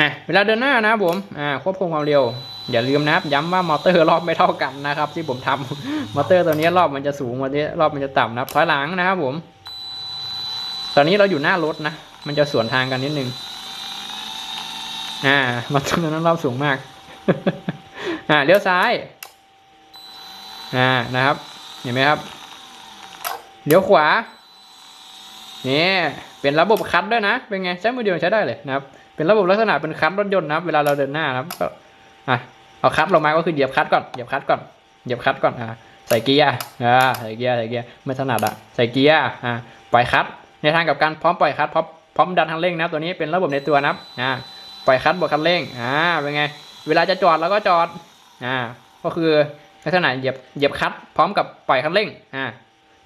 อะเวลาเดินหน้านะผมอ่าควบคุมความเร็ว อย่าลืมนะครับย้ำว่ามอเตอร์รอบไม่เท่ากันนะครับ ที่ผมทำมอเตอร์ตัวนี้รอบมันจะสูงวันนี้รอบมันจะต่ำนะครับถอยหลังนะครับผม ตอนนี้เราอยู่หน้ารถนะมันจะสวนทางกันนิดนึงอ่ามอเตอร์นั้นรอบสูงมากอ่าเลี้ยวซ้ายอ่านะครับ เห็นไหมครับเลี้ยวขวานี่เป็นระบบคัดด้วยนะเป็นไงใช้มือเดียวใช้ได้เลยนะครับ เป็นระบบลักษณะเป็นคัดรถยนต์นะครับ เวลาเราเดินหน้านะครับก็อะเอาคัดลงมาก็คือเหยียบคัดก่อนเหยียบคัดก่อนเหยียบคัดก่อนอ่าใส่เกียร์อ่าใส่เกียร์ใส่เกียร์ไม่ถนัดอะใส่เกียร์อ่าปล่อยคัดในทางกับการพร้อมปล่อยคัดพร้อมพร้อมดันทางเร่งนะครับตัวนี้เป็นระบบในตัวนะครับอ่าปล่อยคัดบวกคันเร่งอ่าเป็นไง เวลาจะจอดเราก็จอดอ่าก็คือลักษณะเหยียบเหยียบคัดพร้อมกับปล่อยคันเร่งอ่า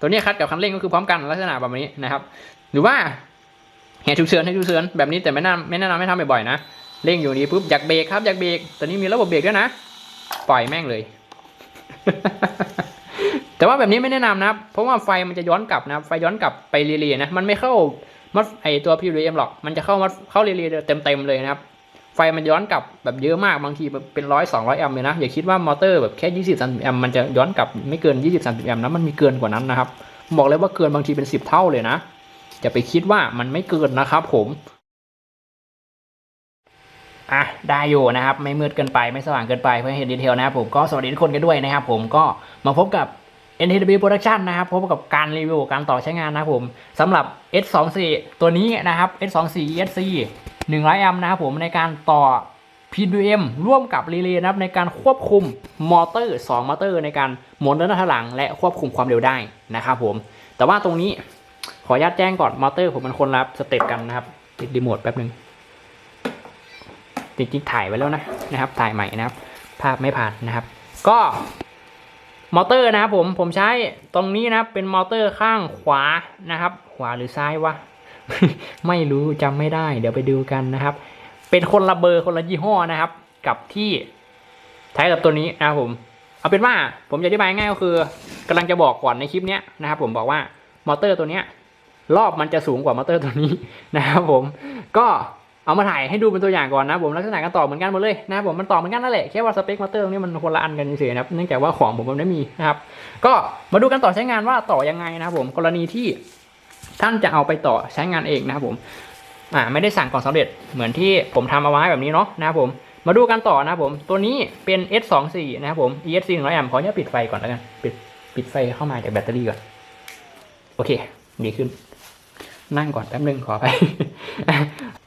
ตัวนี้คัดกับคันเร่งก็คือพร้อมกันลักษณะแบบนี้นะครับ หรือว่า เหตุฉุกเฉินให้ฉุกเฉินแบบนี้แต่ไม่น่าไม่แนะนำให้ทำบ่อยๆนะเร่งอยู่ดีปุ๊บอยากเบรกครับอยากเบรกตอนนี้มีระบบเบรกด้วยนะ ปล่อยแม่งเลย แต่ว่าแบบนี้ไม่แนะนำนะเพราะว่าไฟมันจะย้อนกลับนะไฟย้อนกลับไปเรียๆนะมันไม่เข้ามัดไอตัว PWM หรอกมันจะเข้ามัดเข้าเรียๆเต็มๆเลยนะครับไฟมันย้อนกลับแบบเยอะมากบางทีแบบเป็นร้อยสองร้อยแอมป์เลยนะอย่าคิดว่ามอเตอร์แบบแค่ยี่สิบสามสิบแอมป์มันจะย้อนกลับไม่เกินยี่สิบสามสิบแอมป์นะมันมีเกินกว่านั้นนะครับบอกเลยว่าเกินบางทีเป็นสิบเท่าเลยนะ อย่าไปคิดว่ามันไม่เกินนะครับผมอะได้อยู่นะครับไม่มืดเกินไปไม่สว่างเกินไปเพื่อให้เห็นดีเทลนะครับผมก็สวัสดีทุกคนกันด้วยนะครับผมก็มาพบกับ NTW Production นะครับพบกับการรีวิวการต่อใช้งานนะครับผมสำหรับ S24 ตัวนี้นะครับ S24 ESC 100แอมป์นะครับผมในการต่อ PWM ร่วมกับรีเลย์นะครับในการควบคุมมอเตอร์ 2 มอเตอร์ ในการหมุนเดินหน้าถอยหลัง และควบคุมความเร็วได้นะครับผม แต่ว่าตรงนี้ ขออนุญาตแจ้งก่อนมอเตอร์ผมมันคนละสเต็ปกันนะครับ ติดรีโมทแป๊บหนึ่งจริงๆถ่ายไว้แล้วนะนะครับ ถ่ายใหม่นะครับ ภาพไม่ผ่านนะครับ ก็มอเตอร์นะครับผมผมใช้ตรงนี้นะครับ เป็นมอเตอร์ข้างขวานะครับ ขวาหรือซ้ายวะไม่รู้จำไม่ได้ เดี๋ยวไปดูกันนะครับ เป็นคนละเบอร์คนละยี่ห้อนะครับ กับที่ใช้กับตัวนี้นะครับผมเอาเป็นว่าผมจะอธิบายง่ายก็คือกำลังจะบอกก่อนในคลิปเนี้ยนะครับ ผมบอกว่ามอเตอร์ตัวเนี้ย รอบมันจะสูงกว่ามอเตอร์ตัวนี้นะครับผม ก็เอามาถ่ายให้ดูเป็นตัวอย่างก่อนนะผมลักษณะการต่อเหมือนกันหมดเลยนะผมมันต่อเหมือนกันนั่นแหละแค่ว่าสเปคมอเตอร์ตรงนี้มันคนละอันกันเฉยๆนะครับเนื่องจากว่าของผมมันไม่มีนะครับ ก็มาดูกันต่อใช้งานว่าต่อยังไงนะครับผมกรณีที่ท่านจะเอาไปต่อใช้งานเองนะครับผมอ่าไม่ได้สั่งก่อนสำเร็จเหมือนที่ผมทำเอาไว้แบบนี้เนาะนะครับผมมาดูกันต่อนะครับผมตัวนี้เป็น S24 นะครับผม ESC 100แอมป์ขออนุญาตปิดไฟก่อนแล้วกันปิดปิดไฟเข้ามาจากแบตเตอรี่ก่อนโอเค ดีขึ้น นั่งก่อนแป๊บนึงขอไป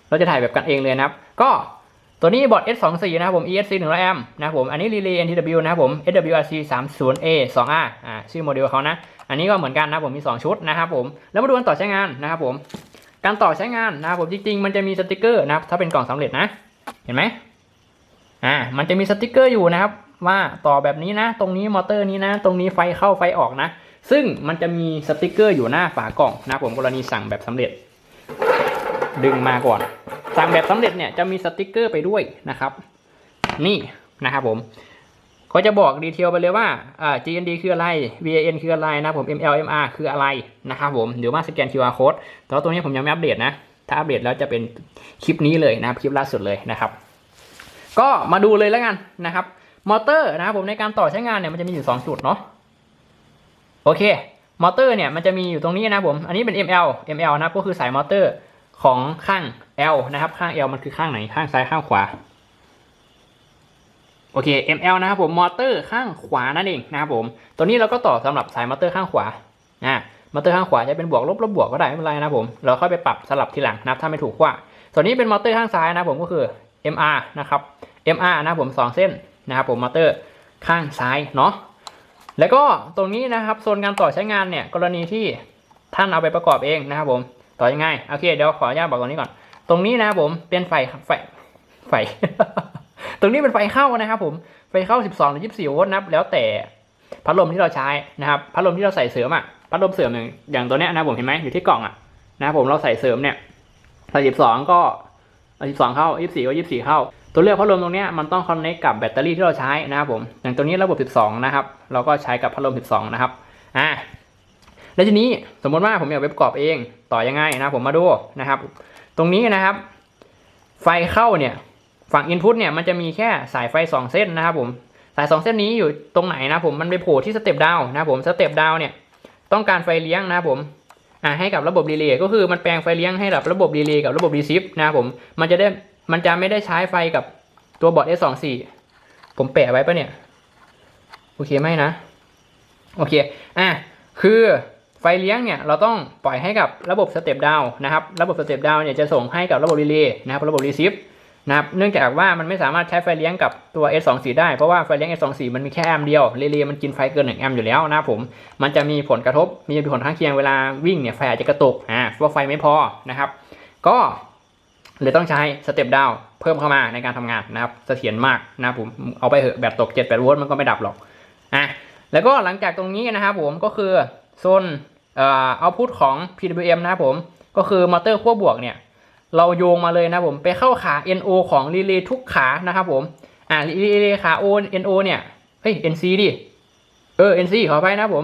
เราจะถ่ายแบบกันเองเลยนะครับ ก็ตัวนี้บอร์ด S24 นะครับผม ESC 100 a m นะครับผม อันนี้ Relay NTW นะครับผม SWRC 30A 2R อ่าชื่อโมเดลเขานะ อันนี้ก็เหมือนกันนะครับผมมี 2 ชุดนะครับผม แล้วมาดูกันต่อใช้งานนะครับผม การต่อใช้งานนะครับผมจริงๆ มันจะมีสติกเกอร์นะครับถ้าเป็นกล่องสำเร็จนะ เห็นไหม อ่ามันจะมีสติกเกอร์อยู่นะครับ ว่าต่อแบบนี้นะ ตรงนี้มอเตอร์นี้นะ ตรงนี้ไฟเข้าไฟออกนะ ซึ่งมันจะมีสติกเกอร์อยู่หน้าฝากล่องนะผมกรณีสั่งแบบสำเร็จ ดึงมาก่อน สั่งแบบสำเร็จเนี่ยจะมีสติกเกอร์ไปด้วยนะครับ นี่นะครับผมเขาจะบอกดีเทลไปเลยว่าอ่า GND คืออะไร VAN คืออะไรนะผม MLMR คืออะไรนะครับผมหรือว่าสแกน QR code แต่ว่าตรงนี้ผมยังไม่อัปเดตนะ ถ้าอัปเดตแล้วจะเป็นคลิปนี้เลยนะครับคลิปล่าสุดเลยนะครับ ก็มาดูเลยแล้วกันนะครับ มอเตอร์นะครับผมในการต่อใช้งานเนี่ยมันจะมีอยู่ 2 จุดเนาะโอเค มอเตอร์เนี่ยมันจะมีอยู่ตรงนี้นะผม อันนี้เป็น ML ML นะก็คือสายมอเตอร์ของข้าง L นะครับ ข้าง L มันคือข้างไหนข้างซ้ายข้างขวาโอเค ML นะครับผมมอเตอร์ข้างขวานั่นเองนะครับผมตัวนี้เราก็ต่อสำหรับสายมอเตอร์ข้างขวาอ่ามอเตอร์ข้างขวาจะเป็นบวกลบลบบวกก็ได้ไม่เป็นไรนะผมเราค่อยไปปรับสลับทีหลังนับถ้าไม่ถูกว่าส่วนนี้เป็นมอเตอร์ข้างซ้ายนะผมก็คือ MR นะครับ MR นะผมสองเส้นนะครับผมมอเตอร์ข้างซ้ายเนาะแล้วก็ตรงนี้นะครับโซนการต่อใช้งานเนี่ยกรณีที่ท่านเอาไปประกอบเองนะครับผมต่อยังไงโอเคเดี๋ยวขออนุญาตบอกตรงนี้ก่อน ตรงนี้นะครับผมเป็นไฟไฟไฟ ตรงนี้เป็นไฟเข้านะครับผมไฟเข้า 12หรือ24โวลต์นะครับแล้วแต่พัดลมที่เราใช้นะครับพัดลมที่เราใส่เสริมอะพัดลมเสริมอย่างอย่างตัวเนี้ยนะผมเห็นไหมอยู่ที่กล่องอะนะครับผมเราใส่เสริมเนี่ยใส่12ก็ 12เข้า24ก็24เข้า ตัวเลือกพัดลมตรงนี้มันต้องคอนเนคกับแบตเตอรี่ที่เราใช้นะครับผมอย่างตัวนี้ระบบ 12 นะครับ เราก็ใช้กับพัดลม 12 นะครับอ่าแล้วทีนี้สมมติว่าผมอยากไปประกอบเองต่อยังไงนะผมมาดูนะครับ ตรงนี้นะครับ ไฟเข้าเนี่ยฝั่ง input เนี่ยมันจะมีแค่สายไฟ 2 เส้นนะครับผมสาย 2 เส้นนี้อยู่ตรงไหนนะผมมันไปโผล่ที่สเต็ปดาวนะครับผมสเต็ปดาวเนี่ยต้องการไฟเลี้ยงนะครับผม อ่าให้กับระบบรีเลย์ก็คือมันแปลงไฟเลี้ยงให้กับระบบรีเลย์กับระบบรีซิฟนะครับผมมันจะได้มันจะไม่ได้ใช้ไฟกับตัวบอร์ด S24 ผมแปะไว้ปะเนี่ย โอเคไหมนะ โอเคอะคือไฟเลี้ยงเนี่ยเราต้องปล่อยให้กับระบบสเต็ปดาวนะครับ ระบบสเต็ปดาวเนี่ยจะส่งให้กับระบบรีเลย์นะครับระบบรีซิฟ นะครับ เนื่องจากว่ามันไม่สามารถใช้ไฟเลี้ยงกับตัว S24 ได้เพราะว่าไฟเลี้ยง S24 มันมีแค่แอมป์เดียวเรีเลย์มันกินไฟเกิน1แอมป์อยู่แล้วนะผม มันจะมีผลกระทบมีผลข้างเคียงเวลาวิ่งเนี่ยไฟอาจจะกระตุกอ่าเพราะไฟไม่พอนะครับ ก็เลยต้องใช้สเต็ปดาวเพิ่มเข้ามาในการทำงานนะครับเสถียรมากนะผมเอาไปเหอะแบตตก7-8โวลต์มันก็ไม่ดับหรอกอะแล้วก็หลังจากตรงนี้นะครับผมก็คือโซนเอ่อเอาพุทของ PWM นะครับผมก็คือมอเตอร์ขั้วบวกเนี่ย เราโยงมาเลยนะผมไปเข้าขา NO ของรีเลย์ทุกขานะครับผมอ่ารีเลย์ขา O NO เนี่ยเฮ้ย NC ดิเออ NC ขอไปนะผม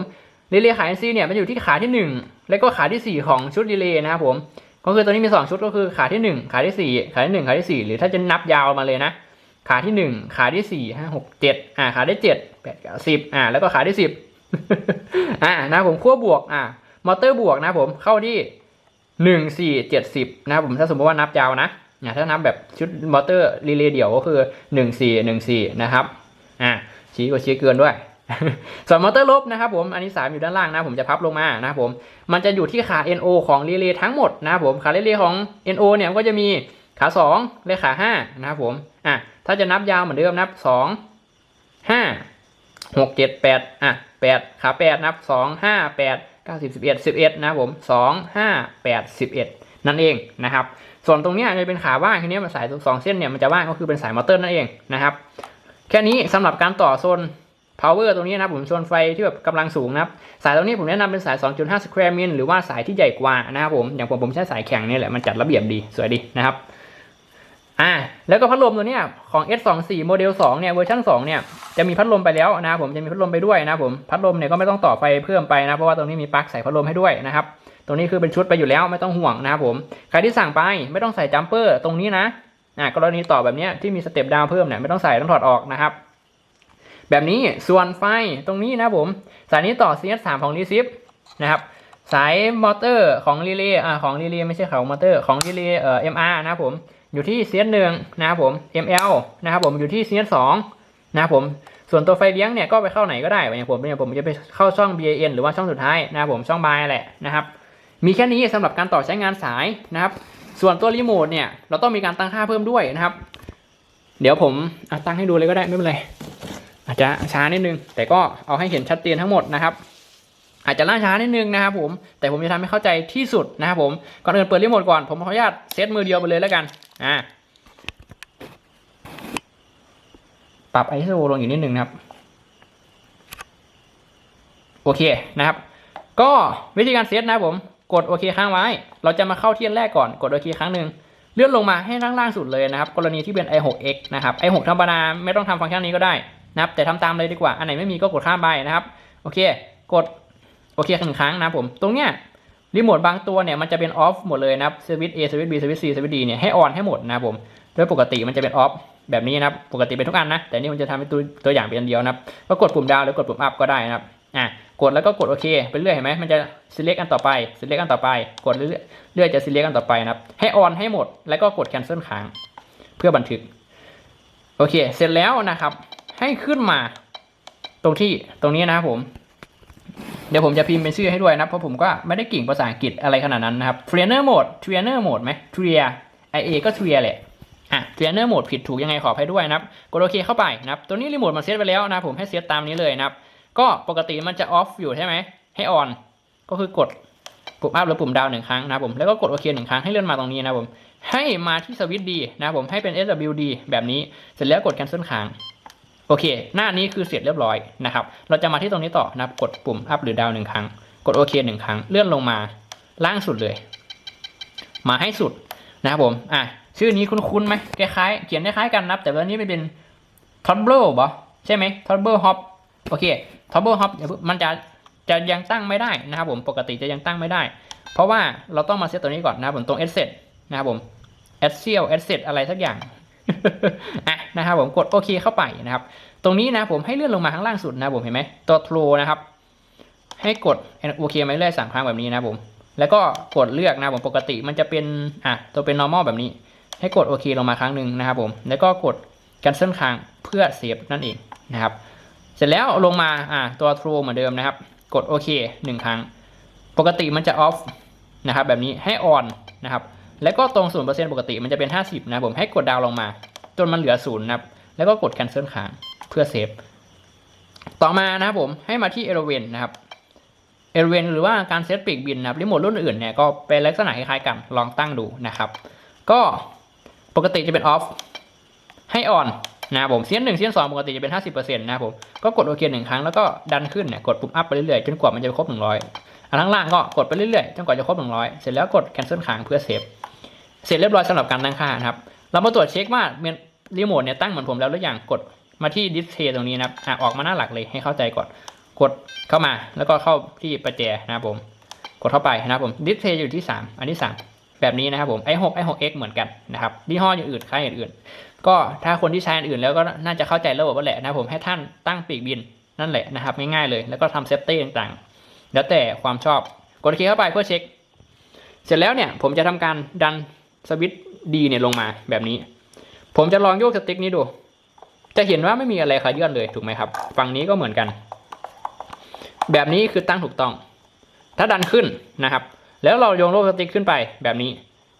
รีเลย์ขา NC เนี่ยมันอยู่ที่ขาที่ 1 แล้วก็ขาที่ 4 ของชุดรีเลย์นะครับผมก็คือตัวนี้มี 2 ชุดก็คือขาที่ 1 ขาที่ 4 ขาที่ 1 ขาที่ 4 หรือถ้าจะนับยาวมาเลยนะ ขาที่หนึ่งขาที่สี่ห้าหกเจ็ดอ่าขาที่เจ็ดแปดสิบอ่าแล้วก็ขาที่สิบอ่านะผมขั้วบวกอ่ามอเตอร์บวกนะผมเข้าที่ หนึ่งสี่เจ็ดสิบนะครับผมถ้าสมมติว่านับยาวนะอ่าถ้านับแบบชุดมอเตอร์รีเลย์เดี่ยวก็คือหนึ่งสี่หนึ่งสี่นะครับอ่าชี้ก็ชี้เกินด้วยส่วนมอเตอร์ลบนะครับผมอันนี้สามอยู่ด้านล่างนะผมจะพับลงมานะครับผมมันจะอยู่ที่ขา NO ของรีเลย์ทั้งหมดนะครับผมขารีเลย์ของ NO เนี่ยก็จะมีขาสองและขาห้านะครับผมอะถ้าจะนับยาวเหมือนเดิมนับสองห้าหกเจ็ดแปดอะแปดขาแปดนับสองห้าแปด เก้าสิบสิบเอ็ดสิบเอ็ดนะผมสองห้าแปดสิบเอ็ดนั่นเองนะครับส่วนตรงนี้จะเป็นขาว่างทีนี้มันสายสองเส้นเนี่ยมันจะว่างก็คือเป็นสายมอเตอร์นั่นเองนะครับแค่นี้สำหรับการต่อโซน power ตรงนี้นะผมโซนไฟที่แบบกำลังสูงนะครับสายตรงนี้ผมแนะนำเป็นสาย 2.5 square min หรือว่าสายที่ใหญ่กว่านะครับผมอย่างผมผมใช้สายแข็งนี่แหละมันจัดระเบียบดีสวยดีนะครับ อ่าแล้วก็พัดลมตัวเนี้ยของ S24 โมเดล2เนี่ยเวอร์ชัน2เนี่ยจะมีพัดลมไปแล้วนะครับผมจะมีพัดลมไปด้วยนะผมพัดลมเนี่ยก็ไม่ต้องต่อไฟเพิ่มไปนะเพราะว่าตรงนี้มีปลั๊กใส่พัดลมให้ด้วยนะครับตรงนี้คือเป็นชุดไปอยู่แล้วไม่ต้องห่วงนะครับผมใครที่สั่งไปไม่ต้องใส่จัมเปอร์ตรงนี้นะอ่ากรณีต่อแบบนี้ที่มีสเต็ปดาวเพิ่มเนี่ยไม่ต้องใส่ต้องถอดออกนะครับแบบนี้ส่วนไฟตรงนี้นะผมสายนี้ต่อ CS3 ของ r e c e i v นะครับสายมอเตอร์ของรีเลย์อ่าของรีเลย์ไม่ใช่ของมอเตอร์ของรีเลย์เอ่อ MR นะครับผม อยู่ที่ CS 1นหนึ่งนะครับผม ML นะครับผมอยู่ที่ CS 2นสองนะครับผมส่วนตัวไฟเลี้ยงเนี่ยก็ไปเข้าไหนก็ได้อย่างผมเนี่ยผมจะไปเข้าช่อง BAN หรือว่าช่องสุดท้ายนะครับผมช่องบายแหละนะครับมีแค่นี้สำหรับการต่อใช้งานสายนะครับ ส่วนตัวรีโมทเนี่ยเราต้องมีการตั้งค่าเพิ่มด้วยนะครับ เดี๋ยวผมตั้งให้ดูเลยก็ได้ไม่เป็นไรอาจจะช้านิดนึง แต่ก็เอาให้เห็นชัดเจนทั้งหมดนะครับ อาจจะล่าช้านิดนึงนะครับผม แต่ผมจะทำให้เข้าใจที่สุดนะครับผม ก่อนอื่นเปิดรีโมทก่อน ผมขออนุญาตเซตมือเดียวไปเลยแล้วกัน อ่า ปรับ ISO ลงอีกนิดนึงนะครับ โอเคนะครับ ก็วิธีการเซตนะครับผม กดโอเคค้างไว้ เราจะมาเข้าเที่อันแรกก่อน กดโอเคครั้งหนึ่งเลื่อนลงมาให้ล่างล่างๆสุดเลยนะครับ กรณีที่เป็น i6x นะครับ i6 ธรรมดาไม่ต้องทำฟังก์ชันนี้ก็ได้นะครับ แต่ทำตามเลยดีกว่า อันไหนไม่มีก็กดข้ามไปนะครับ โอเค กด โอเคหนึ่งครั้งนะผม ตรงเนี้ยรีโมทบางตัวเนี่ยมันจะเป็นออฟหมดเลยนะครับสวิตช์ A สวิตช์ B สวิตช์ C สวิตช์ D เนี่ยให้ออนให้หมดนะผมโดยปกติมันจะเป็นออฟแบบนี้นะครับปกติเป็นทุกอันนะ แต่นี่มันจะทำเป็นตัวตัวอย่างเป็นอันเดียวนะครับก็กดปุ่มดาวหรือกดปุ่มอัพก็ได้นะครับอะกดแล้วก็กดโอเคไปเรื่อยเห็นไหมมันจะ select อันต่อไป select อันต่อไป กดเรื่อยๆเรื่อยจะ select อันต่อไปนะครับให้ออนให้หมดแล้วก็กด cancel ค้างเพื่อบันทึกโอเค เสร็จแล้วนะครับ ให้ขึ้นมา ตรงที่ตรงนี้นะครับผม เดี๋ยวผมจะพิมพ์เป็นชื่อให้ด้วยนะ เพราะผมก็ไม่ได้เก่งภาษาอังกฤษอะไรขนาดนั้นนะครับ trainer mode trainer mode ไหม trainer ia ก็ trainer แหละอะ trainer mode ผิดถูกยังไงขออภัยด้วยนะครับ กดโอเคเข้าไปนะครับ ตัวนี้รีโมทมันเซตไปแล้วนะผมให้เซตตามนี้เลยนะครับ ก็ปกติมันจะออฟอยู่ใช่ไหม ให้ออน ก็คือกดปุ่มอัพหรือปุ่มดาวหนึ่งครั้งนะผม แล้วก็กดโอเคหนึ่งครั้งให้เลื่อนมาตรงนี้นะผม ให้มาที่สวิตช์ดีนะผม ให้เป็น SWD แบบนี้ เสร็จแล้วกด cancel ค้าง โอเค หน้านี้คือเสร็จเรียบร้อยนะครับ เราจะมาที่ตรงนี้ต่อนะครับ กดปุ่มอัพหรือดาวหนึ่งครั้ง กดโอเคหนึ่งครั้ง เลื่อนลงมาล่างสุดเลย มาให้สุดนะครับผม อะ ชื่อนี้คุ้นๆไหมคล้ายๆ เขียนคล้ายๆกันนะแต่ว่านี้ไม่เป็น t o b l e บอใช่ไหม t o b l e hop โอเค t o b l e hop มันจะจะยังตั้งไม่ได้นะครับผม ปกติจะยังตั้งไม่ได้ เพราะว่าเราต้องมาเซตตัวนี้ก่อนนะครับผม ตรง asset นะครับผม a s s e l asset อะไรสักอย่าง อะนะครับผมกดโอเคเข้าไปนะครับ ตรงนี้นะผมให้เลื่อนลงมาข้างล่างสุดนะผมเห็นไหมตัว True นะครับ ให้กดโอเคมเรื่อยๆสามครั้งแบบนี้นะผม แล้วก็กดเลือกนะผมปกติมันจะเป็นอะตัวเป็น normal แบบนี้ ให้กดโอเคลงมาครั้งหนึ่งนะครับผม แล้วก็กด cancel ค้างเพื่อเซฟนั่นเองนะครับ เสร็จแล้วลงมาอะตัว true เหมือนเดิมนะครับ กดโอเคหนึ่งครั้ง ปกติมันจะ off นะครับแบบนี้ให้ on นะครับ แล้วก็ตรงศูนย์เปอร์เซ็นต์ปกติมันจะเป็น 50 นะผมให้กดดาวน์ลงมา จนมันเหลือศูนย์นะแล้วก็กด cancel ค้างเพื่อเซฟต่อมานะครับผมให้มาที่ e l e v e n นะครับ e l e v e n หรือว่าการเซตปีกบินนะครับรีโมทรุ่นอื่นเนี่ยก็เป็นลักษณะคล้ายๆกันลองตั้งดูนะครับ ก็ปกติจะเป็น off ให้ on นนะครับผมเซียนหนึ่งเซียนสองปกติจะเป็น 50%นะครับผมก็กดโอเคหนึ่งครั้งแล้วก็ดันขึ้นเนี่ยกดปุ่มอัพไปเรื่อยๆจนกว่ามันจะครบ 100อันข้างล่างก็กดไปเรื่อยๆจนกว่าจะครบ 100 เสร็จแล้วกด cancel ค้างเพื่อเซฟ เสร็จเรียบร้อยสำหรับการตั้งค่านะครับ เรามาตรวจเช็คว่าเมรีโมทเนี่ยตั้งเหมือนผมแล้วหรือยังกดมาที่ดิสเพย์ตรงนี้นะครับอะออกมาหน้าหลักเลยให้เข้าใจก่อน กดเข้ามาแล้วก็เข้าที่ประแจนะครับผม กดเข้าไปนะครับผมดิสเพย์อยู่ที่ 3 อันที่ 3 แบบนี้นะครับผม i6 i6x เหมือนกันนะครับยี่ห้ออย่างอื่นค่ายอื่น ก็ถ้าคนที่ใช้อันอื่นแล้วก็น่าจะเข้าใจระบบว่าแหละนะครับผมให้ท่านตั้งปีกบินนั่นแหละนะครับง่ายๆเลยแล้วก็ทำเซฟตี้ต่างๆ แล้วแต่ความชอบกดคลิกเข้าไปเพื่อเช็ค เสร็จแล้วเนี่ยผมจะทำการดัน สวิตช์ดีเนี่ยลงมาแบบนี้ ผมจะลองโยกสติ๊กนี้ดู จะเห็นว่าไม่มีอะไรขยื่นเลยถูกไหมครับ ฝั่งนี้ก็เหมือนกัน แบบนี้คือตั้งถูกต้อง ถ้าดันขึ้นนะครับ แล้วเราโยงโลกสติ๊กขึ้นไปแบบนี้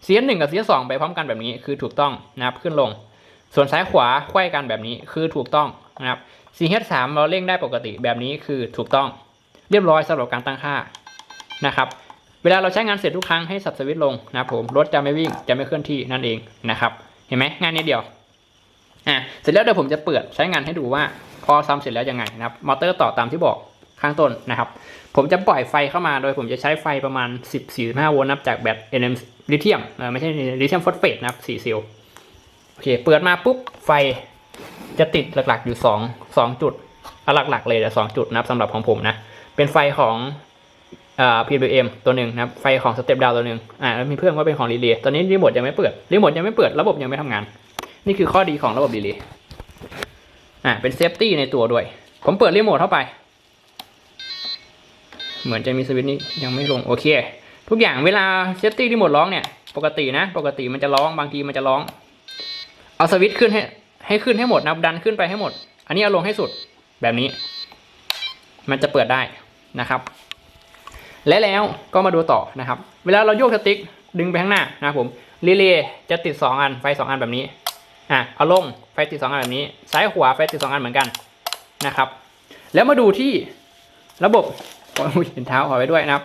เสียหนึ่งกับเสียสองไปพร้อมกันแบบนี้คือถูกต้องนะครับขึ้นลง ส่วนซ้ายขวาไขว้กันแบบนี้คือถูกต้องนะครับ CH3 เราเร่งได้ปกติแบบนี้คือถูกต้อง เรียบร้อยสำหรับการตั้งค่านะครับ เวลาเราใช้งานเสร็จทุกครั้งให้สับสวิตช์ลงนะครับผมรถจะไม่วิ่งจะไม่เคลื่อนที่นั่นเองนะครับ เห็นไหมงานนี้เดียวอะเสร็จแล้วเดี๋ยวผมจะเปิดใช้งานให้ดูว่าพอซ้ำเสร็จแล้วยังไงนะครับมอเตอร์ต่อตามที่บอกข้างต้นนะครับ ผมจะปล่อยไฟเข้ามาโดยผมจะใช้ไฟประมาณ 14-15โวลต์นับจากแบต NM ลิเธียมไม่ใช่ลิเธียมฟอสเฟตนะครับ4เซลล์โอเคเปิดมาปุ๊บไฟจะติดหลักๆอยู่ 2 2 จุดหลักๆเลยแต่2จุดนะครับสำหรับของผมนะเป็นไฟของ อ่า PWM ตัวหนึ่งนะครับ ไฟของสเต็ปดาวตัวหนึ่งอ่าแล้วมีเพื่อนว่าเป็นของรีเลย์ตอนนี้รีโมทยังไม่เปิดรีโมทยังไม่เปิดระบบยังไม่ทำงาน นี่คือข้อดีของระบบรีเลย์อ่าเป็นเซฟตี้ในตัวด้วย ผมเปิดรีโมทเข้าไป เหมือนจะมีสวิตช์นี้ยังไม่ลงโอเค ทุกอย่างเวลาเซฟตี้รีโมทร้องเนี่ยปกตินะ ปกติมันจะร้องบางทีมันจะร้อง เอาสวิตช์ขึ้นให้ให้ขึ้นให้หมดนะดันขึ้นไปให้หมด อันนี้เอาลงให้สุดแบบนี้ มันจะเปิดได้นะครับ และแล้วก็มาดูต่อนะครับ เวลาเราโยกสติ๊กดึงไปข้างหน้านะครับผมรีเลย์จะติด 2 อันไฟ 2 อันแบบนี้อะเอาลงไฟติด 2 อันแบบนี้ ซ้ายขวาไฟติด 2 อันเหมือนกันนะครับ แล้วมาดูที่ระบบโอ้ยเห็นเท้าขอไปด้วยนะครับ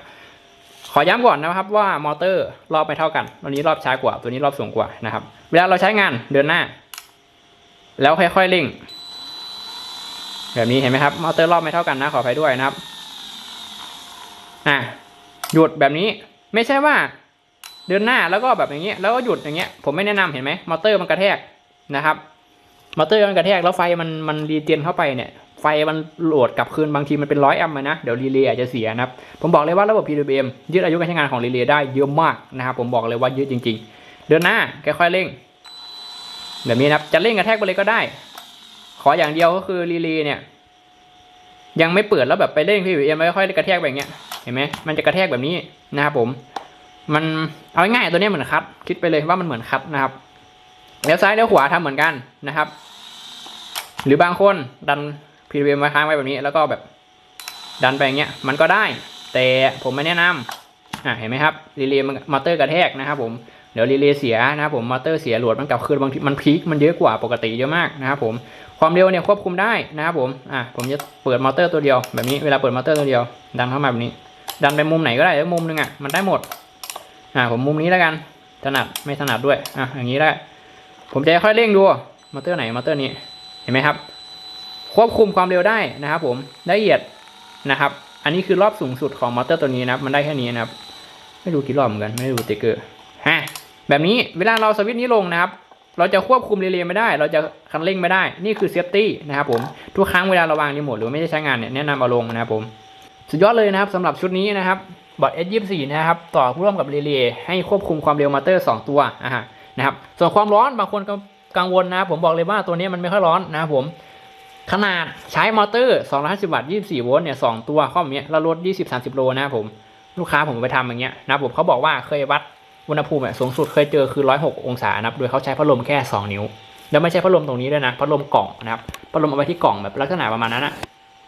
ขอย้ำก่อนนะครับว่ามอเตอร์รอบไม่เท่ากันตัวนี้รอบช้ากว่า ตัวนี้รอบสูงกว่านะครับ เวลาเราใช้งานเดินหน้า แล้วค่อยๆเร่งแบบนี้เห็นไหมครับ มอเตอร์รอบไม่เท่ากันนะขอไปด้วยนะครับ อะหยุดแบบนี้ไม่ใช่ว่าเดินหน้าแล้วก็แบบอย่างเงี้ยแล้วก็หยุดอย่างเงี้ยผมไม่แนะนำเห็นไหมมอเตอร์มันกระแทกนะครับมอเตอร์มันกระแทกแล้วไฟมันมันรีเจนเข้าไปเนี่ยไฟมันโหลดกลับคืนบางทีมันเป็นร้อยแอมป์เลยนะเดี๋ยวรีเลย์อาจจะเสียนะครับผมบอกเลยว่าระบบ PWM ยืดอายุการใช้งานของรีเลย์ได้เยอะมากนะครับผมบอกเลยว่ายืดจริง ๆ เดินหน้าค่อยๆเร่งแบบนี้นะครับจะเร่งกระแทกไปเลยก็ได้ ขออย่างเดียวก็คือรีเลย์เนี่ยยังไม่เปิดแล้วแบบไปเร่ง PWM ค่อยกระแทกแบบเนี้ย เห็นไหมมันจะกระแทกแบบนี้นะครับผม มันเอาง่ายๆตัวนี้เหมือนคัดคิดไปเลยว่ามันเหมือนคัดนะครับเลี้ยวซ้ายเลี้ยวขวาทำเหมือนกันนะครับ หรือบางคนดัน PWM ไว้ค้างไว้แบบนี้ แล้วก็แบบดันไปอย่างเงี้ยมันก็ได้ แต่ผมไม่แนะนำอะเห็นไหมครับรีเลย์มันมอเตอร์กระแทกนะครับผมเดี๋ยวรีเลย์เสียนะครับผมมอเตอร์เสียหลดมันกลับคืนบางทีมันพีคมันเยอะกว่าปกติเยอะมากนะครับผมความเร็วเนี่ยควบคุมได้นะครับผมอะผมจะเปิดมอเตอร์ตัวเดียวแบบนี้เวลาเปิดมอเตอร์ตัวเดียวดันเข้ามาแบบนี้ ดันไปมุมไหนก็ได้แล้วมุมหนึงอะมันได้หมดอ่าผมมุมนี้แล้วกันถนัดไม่ถนัดด้วยอะอย่างนี้ได้ ผมจะค่อยเร่งดูมอเตอร์ไหนมอเตอร์นี้เห็นไหมครับ ควบคุมความเร็วได้นะครับผมละเอียดนะครับ อันนี้คือรอบสูงสุดของมอเตอร์ตัวนี้นะครับ มันได้แค่นี้นะครับ ไม่รู้กี่รอบเหมือนกันไม่ดูติเกอร์ฮะแบบนี้เวลาเราสวิตช์นี้ลงนะครับ เราจะควบคุมเรีเลย์ไม่ได้ เราจะคันเร่งไม่ได้ นี่คือเซฟตี้นะครับผมทุกครั้งเวลาเราวางรีโมทหรือไม่ได้ใช้งานเนี่ยแนะนำเอาลงนะครับผม สุดยอดเลยนะครับสำหรับชุดนี้นะครับบอร์ด S24 นะครับต่อร่วมกับเรเลย์ให้ควบคุมความเร็วมอเตอร์2ตัวอะฮะนะครับส่วนความร้อนบางคนก็กังวลนะผมบอกเลยว่าตัวนี้มันไม่ค่อยร้อนนะครับผมขนาดใช้มอเตอร์ 250 วัตต์ 24 โวลต์เนี่ยสองตัวข้อมเนี้ยแล้วรถ20-30 โลนะครับผม ลูกค้าผมไปทำอย่างเงี้ยนะผมเขาบอกว่าเคยวัดอุณหภูมิสูงสุดเคยเจอคือ 106 องศานะครับ โดยเขาใช้พัดลมแค่ 2 นิ้ว แล้วไม่ใช่พัดลมตรงนี้ด้วยนะ พัดลมกล่องนะครับ พัดลมเอาไว้ที่กล่องแบบลักษณะประมาณนั้นอะ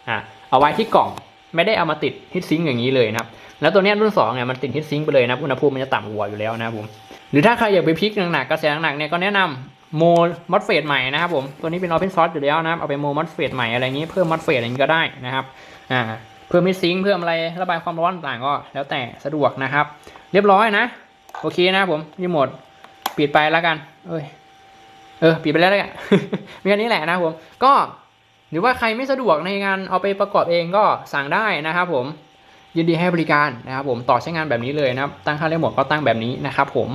อะ เอาไว้ที่กล่อง ไม่ได้เอามาติดฮิตซิงอย่างนี้เลยนะครับแล้วตัวนี้รุ่น2เนี่ยมันติดฮิตซิงไปเลยนะอุณหภูมิมันจะต่ำกว่าอยู่แล้วนะครับผมหรือถ้าใครอยากไปพลิกหนักๆกระแสหนักๆเนี่ยก็แนะนำโมมอสเฟตใหม่นะครับผมตัวนี้เป็น Open Source อยู่แล้วนะครับเอาไปโมมอสเฟตใหม่อะไรอย่างนี้เพิ่มมอสเฟตอะไรนี้ก็ได้นะครับอ่าเพิ่มฮิตซิงเพิ่มอะไรระบายความร้อนต่างก็แล้วแต่สะดวกนะครับ เรียบร้อยนะโอเคนะผมรีโมทปิดไปแล้วกันเอ้ยเออปิดไปแล้วแล้วกันมีแค่นี้แหละนะผมก็ หรือว่าใครไม่สะดวกในงานเอาไปประกอบเองก็สั่งได้นะครับผมยินดีให้บริการนะครับผมต่อใช้งานแบบนี้เลยนะครับตั้งค่าเรียกหมดก็ตั้งแบบนี้นะครับผม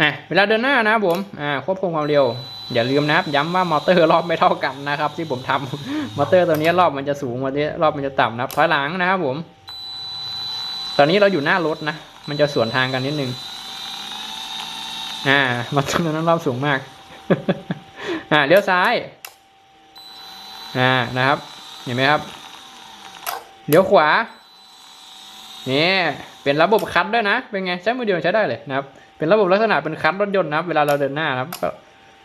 อะเวลาเดินหน้านะครับผมอ่าควบคุมความเร็วอย่าลืมนะครับย้ำว่ามอเตอร์รอบไม่เท่ากันนะครับ ที่ผมทำมอเตอร์ตัวนี้รอบมันจะสูงว่านี้รอบมันจะต่ำนะครับถอยหลังนะครับผม ตอนนี้เราอยู่หน้ารถนะมันจะสวนทางกันนิดนึงอ่ามันตอรงนั้นรอบสูงมาก อ่าเลี้ยวซ้าย อ่านะครับ เห็นไหมครับเลี้ยวขวานี่เป็นระบบคัดด้วยนะ เป็นไงใช้มือเดียวใช้ได้เลยนะครับ เป็นระบบลักษณะเป็นคัดรถยนต์นะครับ เวลาเราเดินหน้านะครับก็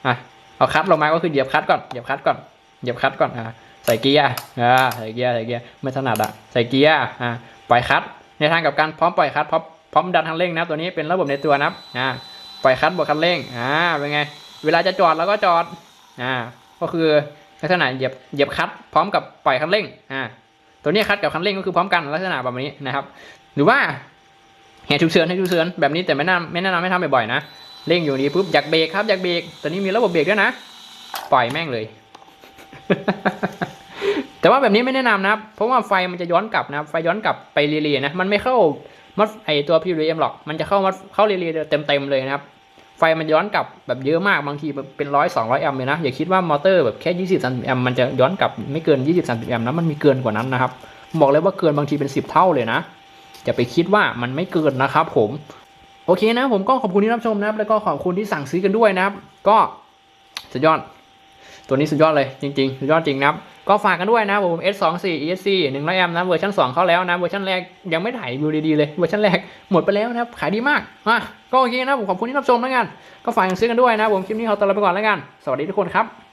อะเอาคัดลงมาก็คือเหยียบคัดก่อนเหยียบคัดก่อนเหยียบคัดก่อนอ่าใส่เกียร์อ่าใส่เกียร์ใส่เกียร์ไม่ถนัดอะใส่เกียร์อ่าปล่อยคัดในทางกับการพร้อมปล่อยคัดพร้อมพร้อมดันทางเร่งนะตัวนี้เป็นระบบในตัวนะครับอ่าปล่อยคัดบวกคันเร่งอ่าเป็นไง เวลาจะจอดเราก็จอดอ่าก็คือ ลักษณะเหยียบเหยียบคัดพร้อมกับปล่อยคันเร่งอ่าตัวนี้คัดกับคันเร่งก็คือพร้อมกันลักษณะแบบนี้นะครับ หรือว่าเหตุฉุกเฉินให้ฉุกเฉินแบบนี้แต่ไม่น่าไม่แนะนำให้ทำบ่อยๆนะเร่งอยู่ดีปุ๊บอยากเบรกครับอยากเบรกตัวนี้มีระบบเบรกด้วยนะ ปล่อยแม่งเลย แต่ว่าแบบนี้ไม่แนะนำนะครับ เพราะว่าไฟมันจะย้อนกลับนะครับไฟย้อนกลับไปเรียๆนะมันไม่เข้ามัดไอตัว PWM หรอกมันจะเข้ามัดเข้าเรียๆเต็มๆเลยนะครับ ไฟมันย้อนกลับแบบเยอะมากบางทีแบบเป็นร้อยสองร้อยแอมป์เลยนะ อย่าคิดว่ามอเตอร์แบบแค่ยี่สิบสามสิบแอมป์มันจะย้อนกลับไม่เกินยี่สิบสามสิบแอมป์นะมันมีเกินกว่านั้นนะครับ บอกเลยว่าเกินบางทีเป็นสิบเท่าเลยนะอย่าไปคิดว่ามันไม่เกินนะครับผม โอเคนะ ผมก็ขอบคุณที่รับชมนะครับ แล้วก็ขอบคุณที่สั่งซื้อกันด้วยนะครับ ก็สุดยอด ตัวนี้สุดยอดเลยจริง ๆ สุดยอดจริงนะครับ ก็ฝากกันด้วยนะผม S24 ESC 100 a m นะเวอร์ชัน2เข้าแล้วนะเวอร์ชันแรกยังไม่ถ่ายวิวดีๆเลยเวอร์ชันแรกหมดไปแล้วนะครับขายดีมากอะก็โอเคนะผมขอบคุณที่รับชมแล้วกันก็ฝากกันซื้อกันด้วยนะผมคลิปนี้ขอตัวลาไปก่อนแล้วกัน สวัสดีทุกคนครับ